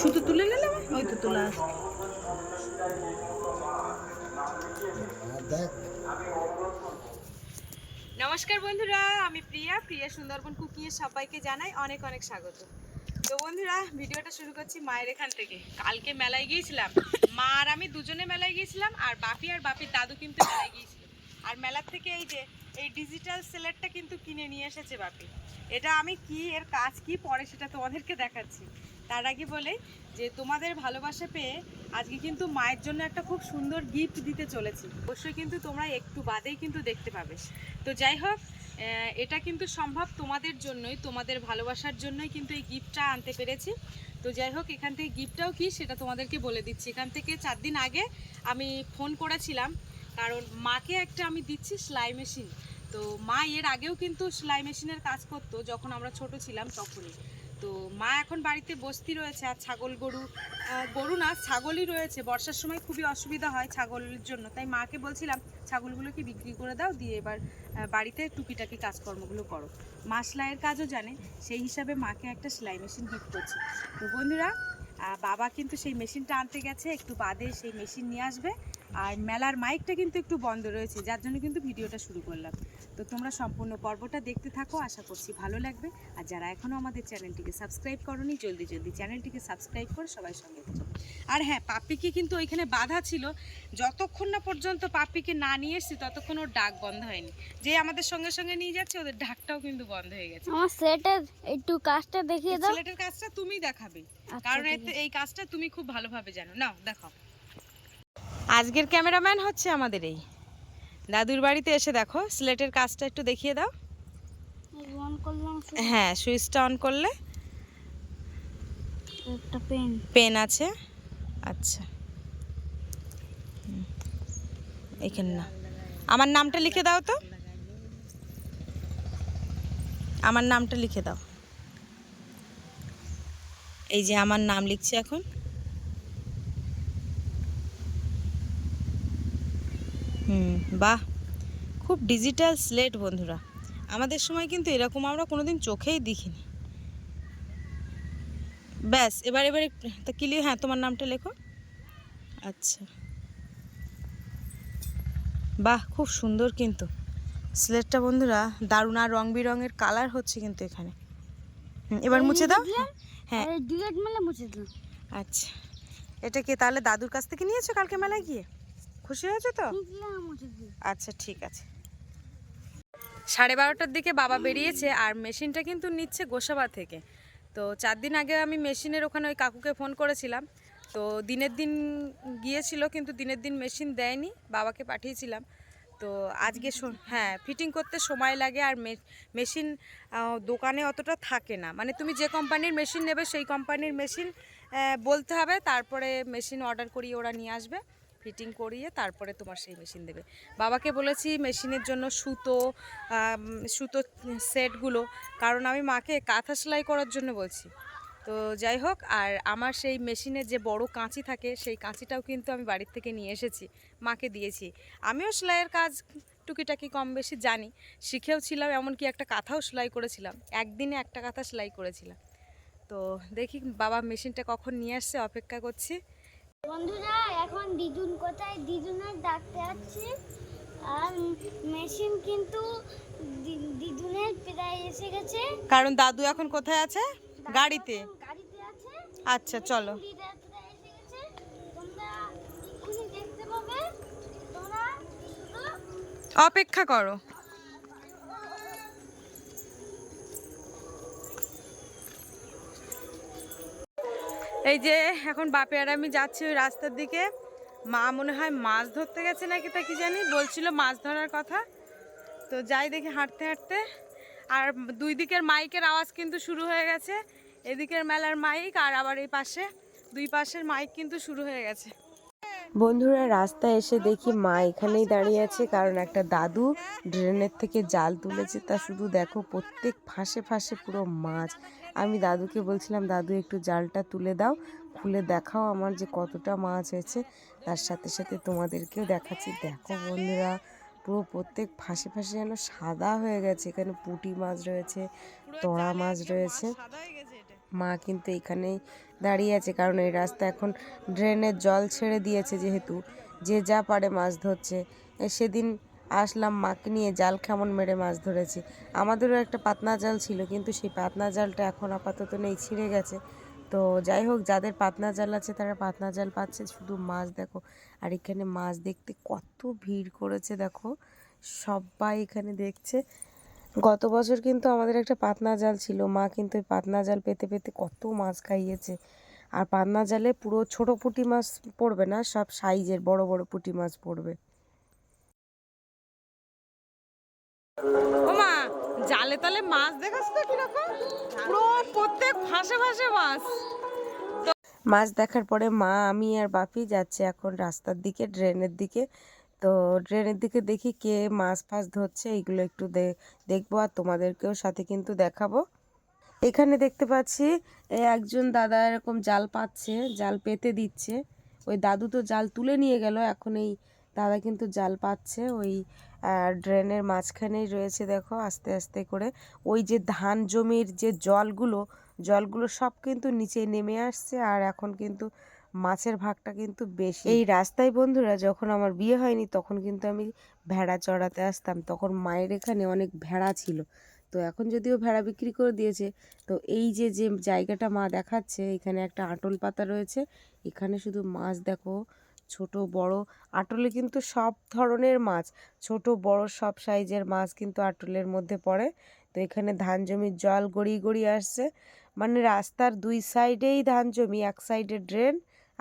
শুধু তুলে নিলাম ওই তো তোলা আছে। নমস্কার বন্ধুরা, আমি প্রিয়া। প্রিয়া সুন্দরবন কুকিংয়ে সবাইকে জানাই অনেক অনেক স্বাগত। তো বন্ধুরা, ভিডিওটা শুরু করছি মায়ের এখান থেকে। কালকে মেলায় গিয়েছিলাম। মা আর আমি দুজনে মেলায় গিয়েছিলাম, আর বাপি আর বাপির দাদু কিন্তু মেলায় গিয়েছিল। আর মেলার থেকে এই যে, এই ডিজিটাল সেলেটটা কিন্তু কিনে নিয়ে এসেছে বাপি। এটা আমি কি, এর কাজ কি পরে সেটা তোমাদেরকে দেখাচ্ছি। তার আগে বলে যে তোমাদের ভালোবাসা পেয়ে আজকে কিন্তু মায়ের জন্য একটা খুব সুন্দর গিফট দিতে চলেছি। অবশ্যই কিন্তু তোমরা একটু বাদেই কিন্তু দেখতে পাবে। তো যাই হোক এটা কিন্তু সম্ভব তোমাদের জন্যই, তোমাদের ভালোবাসার জন্যই কিন্তু এই গিফটটা আনতে পেরেছি। তো যাই হোক, এখান থেকে গিফটটাও কি সেটা তোমাদেরকে বলে দিচ্ছি। এখান থেকে চার দিন আগে আমি ফোন করেছিলাম, কারণ মাকে একটা আমি দিচ্ছি সেলাই মেশিন তো মা এর আগেও কিন্তু সেলাই মেশিনের কাজ করতো, যখন আমরা ছোট ছিলাম তখনই। তো মা এখন বাড়িতে বস্তি রয়েছে আর ছাগল গরু গরু না, ছাগলই রয়েছে। বর্ষার সময় খুবই অসুবিধা হয় ছাগলের জন্য। তাই মাকে বলছিলাম, ছাগলগুলোকে বিক্রি করে দাও, দিয়ে এবার বাড়িতে টুকিটাকি কাজকর্মগুলো করো। মা সেলাইয়ের কাজও জানে, সেই হিসাবে মাকে একটা সেলাই মেশিন গিফট করছে। তো বন্ধুরা বাবা কিন্তু সেই মেশিনটা আনতে গেছে, একটু বাদে সেই মেশিন নিয়ে আসবে। আর মেলার মাইকটা কিন্তু একটু বন্ধ রয়েছে যার জন্য কিন্তু ভিডিওটা শুরু করলাম। তো তোমরা সম্পূর্ণ পর্বটা দেখতে থাকো আশা করছি ভালো লাগবে। আর যারা এখনও আমাদের চ্যানেলটিকে সাবস্ক্রাইব করনি জলদি জলদি চ্যানেলটিকে সাবস্ক্রাইব করে সবাই সঙ্গে থাকো। আর হ্যাঁ পাপ্পিকে কিন্তু ওইখানে বাধা ছিল। যতক্ষণ না পর্যন্ত পাপ্পিকে না নিয়ে এসছি ততক্ষণ ওর ডাক বন্ধ হয়নি। যে আমাদের সঙ্গে সঙ্গে নিয়ে যাচ্ছে ওদের ডাকটাও কিন্তু বন্ধ হয়ে গেছে। আমার সেটের একটু কাজটা দেখিয়ে দাও। ছেলেটার কাজটা তুমি দেখাবে। আচ্ছা, কারণ এই কাজটা তুমি খুব ভালোভাবে জানো। নাও দেখাও। আজকের ক্যামেরাম্যান হচ্ছে আমাদের এই। দাদুর বাড়িতে এসে দেখো স্লেটের কাজটা একটু দেখিয়ে দাও। হ্যাঁ সুইচটা অন করলে একটা পেন পেন আছে। আচ্ছা। এখানে না। আমার নামটা লিখে দাও তো। আমার নামটা লিখে দাও। এই যে আমার নাম লিখছি এখন। হুম বাহ। খুব ডিজিটাল স্লেট বন্ধুরা। আমাদের সময় কিন্তু এরকম আমরা কোনোদিন চোখেই দেখিনি। ব্যাস এবার এবার তা ক্লিয়ার হ্যাঁ তোমার নামটা লেখো। আচ্ছা। বাহ খুব সুন্দর কিন্তু। স্লেটটা বন্ধুরা দারুণ আর রং বেরঙের কালার হচ্ছে কিন্তু এখানে। এবার মুছে দাও। হ্যাঁ। মুছে আচ্ছা। এটা কি তাহলে দাদুর কাছ থেকে নিয়েছো কালকে মেলায় গিয়ে? খুশি হয়েছো তো? আচ্ছা ঠিক আছে। সাড়ে বারোটার দিকে বাবা বেরিয়েছে আর মেশিনটা কিন্তু নিচ্ছে গোসাবা থেকে। তো চার দিন আগে আমি মেশিনের ওখানে ওই কাকুকে ফোন করেছিলাম। তো দিনের দিন গিয়েছিল কিন্তু দিনের দিন মেশিন দেয়নি বাবাকে পাঠিয়েছিলাম। তো আজকে হ্যাঁ ফিটিং করতে সময় লাগে আর মেশিন দোকানে অতটা থাকে না। মানে তুমি যে কোম্পানির মেশিন নেবে সেই কোম্পানির মেশিন বলতে হবে। তারপরে মেশিন অর্ডার করিয়ে ওরা নিয়ে আসবে। ফিটিং করিয়ে তারপরে তোমার সেই মেশিন দেবে। বাবাকে বলেছি মেশিনের জন্য সুতো সুতো সেটগুলো। কারণ আমি মাকে কাঁথা সেলাই করার জন্য বলছি। তো যাই হোক, আর আমার সেই মেশিনের যে বড় কাঁচি থাকে, সেই কাঁচিটাও কিন্তু আমি বাড়ির থেকে নিয়ে এসেছি, মাকে দিয়েছি। আমিও সেলাইয়ের কাজ টুকিটাকি কম বেশি জানি শিখেও ছিলাম এমনকি একটা কাঁথাও সেলাই করেছিলাম। একদিনে একটা কাঁথা সেলাই করেছিলাম। তো দেখি বাবা মেশিনটা কখন নিয়ে আসছে, অপেক্ষা করছি। বন্ধুরা, এখন দিদুন কোথায় দিদুনের ডাকতে যাচ্ছি আর মেশিন কিন্তু দিদুনের প্রায় এসে গেছে। কারণ দাদু এখন কোথায় আছে? গাড়িতে। গাড়িতে আছে। আচ্ছা চলো। অপেক্ষা করো। এই যে এখন বাপে আর আমি যাচ্ছি ওই রাস্তার দিকে। মা মনে হয় মাছ ধরতে গেছে নাকি তা কি জানি, বলছিল মাছ ধরার কথা। তো যাই দেখি হাঁটতে হাঁটতে, আর দুই দিকের মাইকের আওয়াজ কিন্তু শুরু হয়ে গেছে। এদিকের মেলার মাইক আর আবার এই পাশে, দুই পাশের মাইক কিন্তু শুরু হয়ে গেছে। বন্ধুরা রাস্তায় এসে দেখি মা এখানেই দাঁড়িয়ে আছে কারণ একটা দাদু ড্রেনের থেকে জাল তুলেছে। তা শুধু দেখো প্রত্যেক ফাঁসে ফাঁসে পুরো মাছ। আমি দাদুকে বলছিলাম দাদু একটু জালটা তুলে দাও খুলে দেখাও আমার যে কতটা মাছ হয়েছে। তার সাথে সাথে তোমাদেরকেও দেখাচ্ছি। দেখো বন্ধুরা পুরো প্রত্যেক ফাঁসে ফাঁসে যেন সাদা হয়ে গেছে। এখানে পুঁটি মাছ রয়েছে তোড়া মাছ রয়েছে। মা কিন্তু এখানেই দাঁড়িয়ে আছে, কারণ এই রাস্তা এখন ড্রেনের জল ছেড়ে দিয়েছে যেহেতু। যে যা পারে মাছ ধরছে। সেদিন আসলাম মাকে নিয়ে, জাল কেমন মেরে মাছ ধরেছি। আমাদেরও একটা পাতনা জাল ছিল, কিন্তু সেই পাতনা জালটা এখন আপাতত নেই, ছিঁড়ে গেছে। তো যাই হোক, যাদের পাতনা জাল আছে তারা পাতনা জাল পাচ্ছে। শুধু মাছ দেখো, আর এখানে মাছ দেখতে কত ভিড় করেছে, দেখো। সবাই এখানে দেখছে। গত বছর কিন্তু আমাদের একটা পাতনা জাল ছিল। মা কিন্তু ওই পাতনা জাল পেতে পেতে কত মাছ খাইয়েছে। আর পাতনা জালে পুরো ছোট পুঁটি মাছ পড়বে না সব সাইজের বড় বড় পুঁটি মাছ পড়বে। ও মা জালে তালে মাছ দেখাস তো কীরকম? পুরো প্রত্যেক ফাঁসে ফাঁসে মাছ। মাছ দেখার পরে মা আমি আর বাপি যাচ্ছে এখন রাস্তার দিকে ড্রেনের দিকে। তো ড্রেনের দিকে দেখি কে মাছ ফাছ ধরছে এইগুলো একটু দেখব আর তোমাদেরকেও সাথে কিন্তু দেখাবো। এখানে দেখতে পাচ্ছি একজন দাদা এরকম জাল পাচ্ছে, জাল পেতে দিচ্ছে। ওই দাদু তো জাল তুলে নিয়ে গেল, এখন এই দাদা কিন্তু জাল পাচ্ছে। ওই ড্রেনের মাঝখানেই রয়েছে দেখো, আস্তে আস্তে করে। ওই যে ধান জমির যে জলগুলো জলগুলো সব কিন্তু নিচে নেমে আসছে, আর এখন কিন্তু মাছের ভাগটা কিন্তু বেশি। এই রাস্তায় বন্ধুরা যখন আমার বিয়ে হয়নি, তখন কিন্তু আমি ভেড়া চড়াতে আসতাম। তখন মায়ের এখানে অনেক ভেড়া ছিল। তো এখন যদিও ভেড়া বিক্রি করে দিয়েছে, তো এই যে যে জায়গাটা মা দেখাচ্ছে, এখানে একটা আটল পাতা রয়েছে। এখানে শুধু মাছ দেখো, ছোট, বড়। আটলে কিন্তু সব ধরনের মাছ, ছোট, বড় সব সাইজের মাছ কিন্তু আটলের মধ্যে পড়ে। তো এখানে ধান জমির জল গড়িয়ে গড়িয়ে আসছে। মানে রাস্তার দুই সাইডেই ধান জমি, এক সাইডে ড্রেন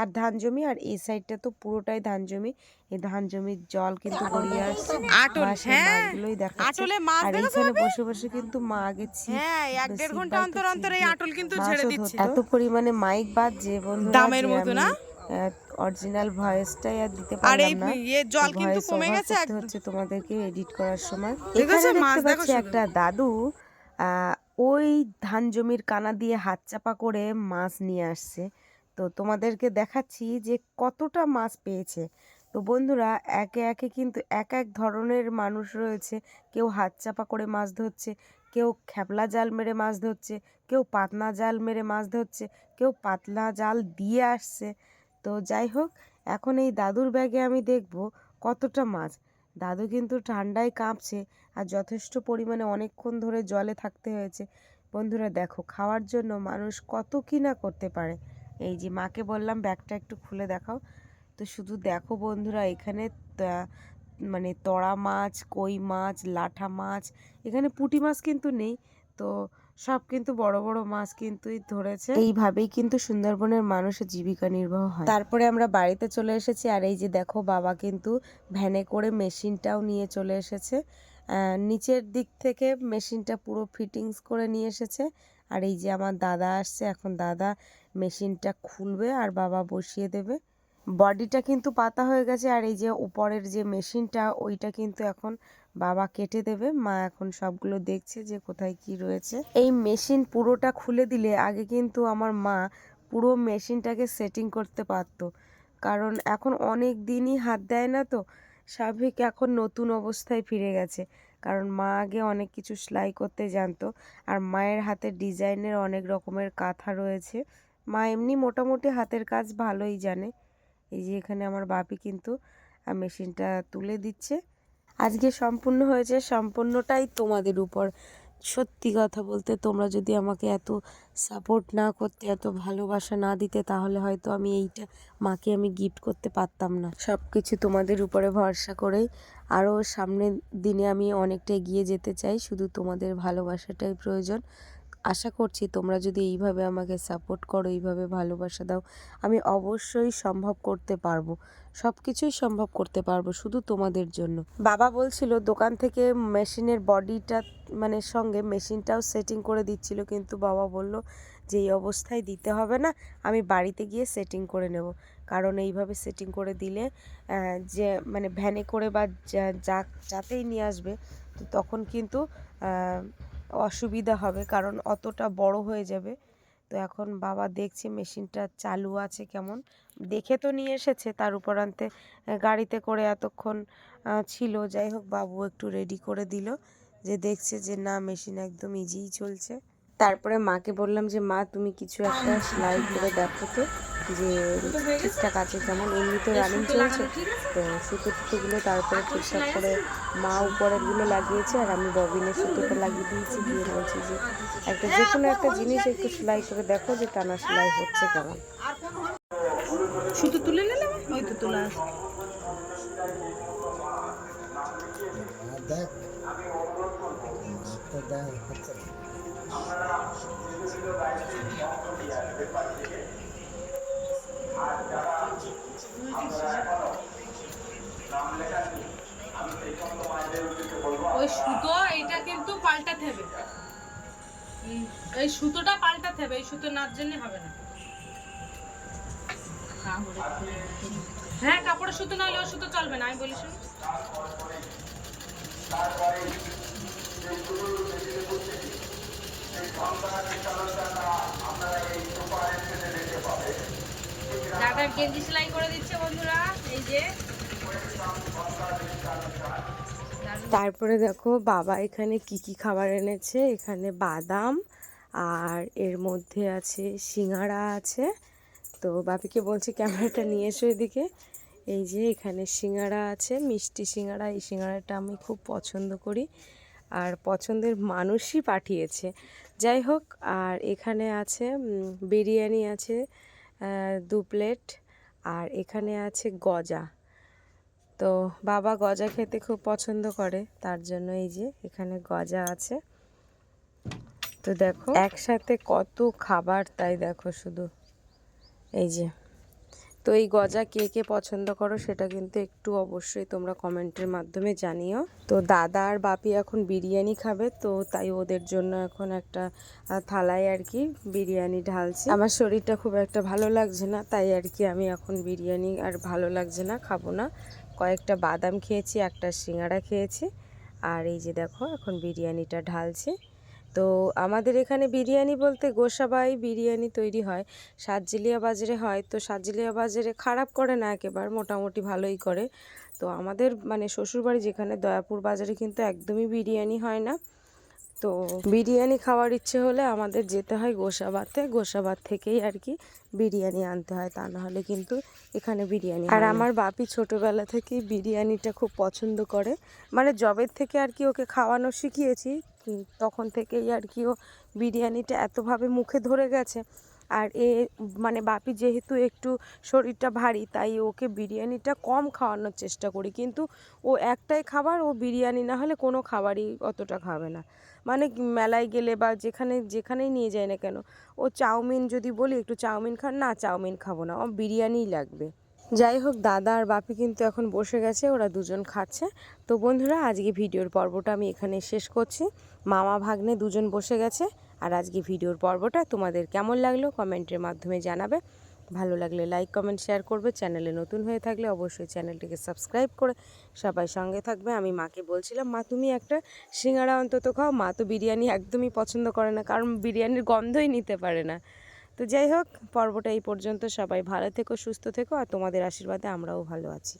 আর ধান জমি আর এই সাইডটা তো পুরোটাই ধান জমি। এই ধান জমির জল কিন্তু গড়িয়ে আসছে। আটল, হ্যাঁ। মাছগুলোই দেখাচ্ছে। আটলে মাছ আর দেখেছ এইখানে বসে বসে কিন্তু মা হ্যাঁ এক দেড় ঘণ্টা অন্তর অন্তর এই আটল কিন্তু ছেড়ে দিচ্ছে। এত পরিমাণে মাইক বাজছে বন্ধুরা দামের যে মতো না? অরিজিনাল ভয়েসটাই আর দিতে পারলাম না। ইয়ে জল কিন্তু কমে গেছে হচ্ছে তোমাদেরকে এডিট করার সময়। এখানে দেখতে পাচ্ছি একটা দাদু আহ, ওই ধান জমির কানা দিয়ে হাত চাপা করে মাছ নিয়ে আসছে। তো তোমাদেরকে দেখাচ্ছি যে কতটা মাছ পেয়েছে। তো বন্ধুরা, একে একে কিন্তু এক এক ধরনের মানুষ রয়েছে। কেউ হাত চাপা করে মাছ ধরছে, কেউ খ্যাপলা জাল মেরে মাছ ধরছে, কেউ পাতনা জাল মেরে মাছ ধরছে, কেউ পাতলা জাল দিয়ে আসছে। তো যাই হোক, এখন এই দাদুর ব্যাগে আমি দেখব কতটা মাছ। দাদু কিন্তু ঠান্ডায় কাঁপছে আর যথেষ্ট পরিমাণে অনেকক্ষণ ধরে জলে থাকতে হয়েছে। বন্ধুরা, দেখো, খাওয়ার জন্য মানুষ কত কি না করতে পারে। এই যে মাকে বললাম ব্যাগটা একটু খুলে দেখাও। তো শুধু দেখো বন্ধুরা এখানে মানে তড়া মাছ কই মাছ লাঠা মাছ এখানে পুঁটি মাছ কিন্তু নেই। তো সব কিন্তু বড় বড় মাছ কিন্তুই ধরেছে। এইভাবেই কিন্তু সুন্দরবনের মানুষের জীবিকা নির্বাহ হয়। তারপরে আমরা বাড়িতে চলে এসেছি আর এই যে দেখো বাবা কিন্তু ভ্যানে করে মেশিনটাও নিয়ে চলে এসেছে। নিচের দিক থেকে মেশিনটা পুরো ফিটিংস করে নিয়ে এসেছে। আর এই যে আমার দাদা আসছে, এখন দাদা মেশিনটা খুলবে আর বাবা বসিয়ে দেবে। বডিটা কিন্তু পাতা হয়ে গেছে আর এই যে উপরের যে মেশিনটা, ওইটা কিন্তু এখন বাবা কেটে দেবে। মা এখন সবগুলো দেখছে যে কোথায় কি রয়েছে। এই মেশিন পুরোটা খুলে দিলে আগে কিন্তু আমার মা পুরো মেশিনটাকে সেটিং করতে পারতো। কারণ এখন অনেক দিনই হাত দেয় না তো, স্বাভাবিক এখন নতুন অবস্থায় ফিরে গেছে। কারণ মা আগে অনেক কিছু সেলাই করতে জানতো। আর মায়ের হাতে ডিজাইনের অনেক রকমের কাঁথা রয়েছে। মা এমনি মোটামুটি হাতের কাজ ভালোই জানে। এই যে এখানে আমার বাপি কিন্তু মেশিনটা তুলে দিচ্ছে। আজকে সম্পূর্ণ হয়েছে, সম্পূর্ণটাই তোমাদের উপর। সত্যি কথা বলতে তোমরা যদি আমাকে এত সাপোর্ট না করতে, এত ভালোবাসা না দিতে, তাহলে হয়তো আমি এইটা মাকে আমি গিফট করতে পারতাম না। সব কিছু তোমাদের উপরে ভরসা করেই আরও সামনের দিনে আমি অনেকটা এগিয়ে যেতে চাই। শুধু তোমাদের ভালোবাসাটাই প্রয়োজন। আশা করছি তোমরা যদি এইভাবে আমাকে সাপোর্ট করো, এইভাবে ভালোবাসা দাও, আমি অবশ্যই সম্ভব করতে পারব। সব কিছুই সম্ভব করতে পারব শুধু তোমাদের জন্য। বাবা বলছিল দোকান থেকে মেশিনের বডিটা মানে সঙ্গে মেশিনটাও সেটিং করে দিচ্ছিল, কিন্তু বাবা বলল যে এই অবস্থায় দিতে হবে না, আমি বাড়িতে গিয়ে সেটিং করে নেব। কারণ এইভাবে সেটিং করে দিলে যে মানে ভ্যানে করে বা যা- যাতেই নিয়ে আসবে, তো তখন কিন্তু অসুবিধা হবে, কারণ অতটা বড় হয়ে যাবে। তো এখন বাবা দেখছে মেশিনটা চালু আছে কেমন। দেখে তো নিয়ে এসেছে, তার উপরান্তে গাড়িতে করে এতক্ষণ ছিল। যাই হোক, বাবু একটু রেডি করে দিল, যে দেখছে যে না, মেশিন একদম ইজিই চলছে। তারপরে মাকে বললাম যে, মা, তুমি কিছু একটা সেলাই করে দেখো তো। যে ঠিকঠাক আছে কেমন এমনি তো রানিং চলছে তো সুতো টুতোগুলো তারপরে ঠিকঠাক করে মা উপরেরগুলো লাগিয়েছে আর আমি ববিনের সুতোটা লাগিয়ে দিয়েছি দিয়ে বলছি যে একটা যে কোনো একটা জিনিস একটু সেলাই করে দেখো যে টানা সেলাই হচ্ছে কেমন। শুধু তুলে নিলাম? ওই তো তোলা আছে। দেখ। ওই সুতো, এইটা কিন্তু পাল্টাতে হবে। এই সুতোটা পাল্টাতে হবে, এই সুতো নাচ জন্য হবে না। হ্যাঁ কাপড়ের সুতো না হলে ওই সুতো চলবে না, আমি বলি শুনি। দাদার গেঞ্জি সেলাই করে দিচ্ছে বন্ধুরা, এই যে। তারপরে দেখো বাবা এখানে কি কি খাবার এনেছে? এখানে বাদাম আর এর মধ্যে আছে সিঙ্গাড়া আছে। তো বাপিকে বলছি ক্যামেরাটা নিয়ে এসো এদিকে। এই যে এখানে সিঙ্গাড়া আছে, মিষ্টি সিঙ্গাড়া এই সিঙ্গাড়াটা আমি খুব পছন্দ করি আর পছন্দের মানুষই পাঠিয়েছে। যাই হোক, আর এখানে আছে বিরিয়ানি আছে দু প্লেট। আর এখানে আছে গজা। তো বাবা গজা খেতে খুব পছন্দ করে, তার জন্য এই যে এখানে গজা আছে। তো দেখো, একসাথে কত খাবার, তাই দেখো শুধু। এই যে তো এই গজা কে কে পছন্দ করো সেটা কিন্তু একটু অবশ্যই তোমরা কমেন্টের মাধ্যমে জানিও। তো দাদা আর বাপি এখন বিরিয়ানি খাবে, তো তাই ওদের জন্য এখন একটা থালায় আর কি বিরিয়ানি ঢালছি। আমার শরীরটা খুব একটা ভালো লাগছে না, তাই আর কি আমি এখন বিরিয়ানি আর ভালো লাগছে না, খাব না। কয়েকটা বাদাম খেয়েছি, একটা সিঙ্গাড়া খেয়েছি, আর এই যে দেখো এখন বিরিয়ানিটা ঢালছি। তো আমাদের এখানে বিরিয়ানি বলতে গোসাবাই বিরিয়ানি তৈরি হয়। সাতজিলিয়া বাজারে হয়। তো সাতজিলিয়া বাজারে খারাপ করে না একেবারে, মোটামুটি ভালোই করে। তো আমাদের মানে শ্বশুরবাড়ি যেখানে, দয়াপুর বাজারে কিন্তু একদমই বিরিয়ানি হয় না। তো বিরিয়ানি খাওয়ার ইচ্ছে হলে আমাদের যেতে হয় গোসাবাতে। গোসাবাদ থেকেই আর কি বিরিয়ানি আনতে হয়, তা না হলে কিন্তু এখানে বিরিয়ানি আর আমার বাপি ছোটবেলা থেকেই বিরিয়ানিটা খুব পছন্দ করে। মানে জবের থেকে আর কি ওকে খাওয়ানো শিখিয়েছি তখন থেকেই আর কি ও বিরিয়ানিটা এতভাবে মুখে ধরে গেছে। আর এ মানে বাপি যেহেতু একটু শরীরটা ভারী, তাই ওকে বিরিয়ানিটা কম খাওয়ানোর চেষ্টা করি। কিন্তু ও একটাই খাবার, ও বিরিয়ানি না হলে কোনো খাবারই অতটা খাবে না। মানে মেলায় গেলে বা যেখানে, যেখানেই নিয়ে যায় না কেন, ও চাউমিন যদি বলি, একটু চাউমিন খান না চাউমিন খাব না ও বিরিয়ানিই লাগবে। যাই হোক, দাদা আর বাপি কিন্তু এখন বসে গেছে, ওরা দুজন খাচ্ছে। তো বন্ধুরা, আজকে ভিডিওর পর্বটা আমি এখানে শেষ করছি। মামা ভাগ্নে দুজন বসে গেছে, আর আজকে ভিডিওর পর্বটা তোমাদের কেমন লাগল কমেন্টের মাধ্যমে জানাবে। ভালো লাগলে লাইক, কমেন্ট, শেয়ার করবে। চ্যানেলে নতুন হয়ে থাকলে অবশ্যই চ্যানেলটিকে সাবস্ক্রাইব করে সবাই সঙ্গে থাকবে। আমি মাকে বলছিলাম, মা, তুমি একটা সিঙ্গাড়া অন্তত খাও। মা তো বিরিয়ানি একদমই পছন্দ করে না, কারণ বিরিয়ানির গন্ধই নিতে পারে না। তো যাই হোক, পর্বটা এই পর্যন্ত। সবাই ভালো থেকো, সুস্থ থেকো, আর তোমাদের আশীর্বাদে আমরাও ভালো আছি।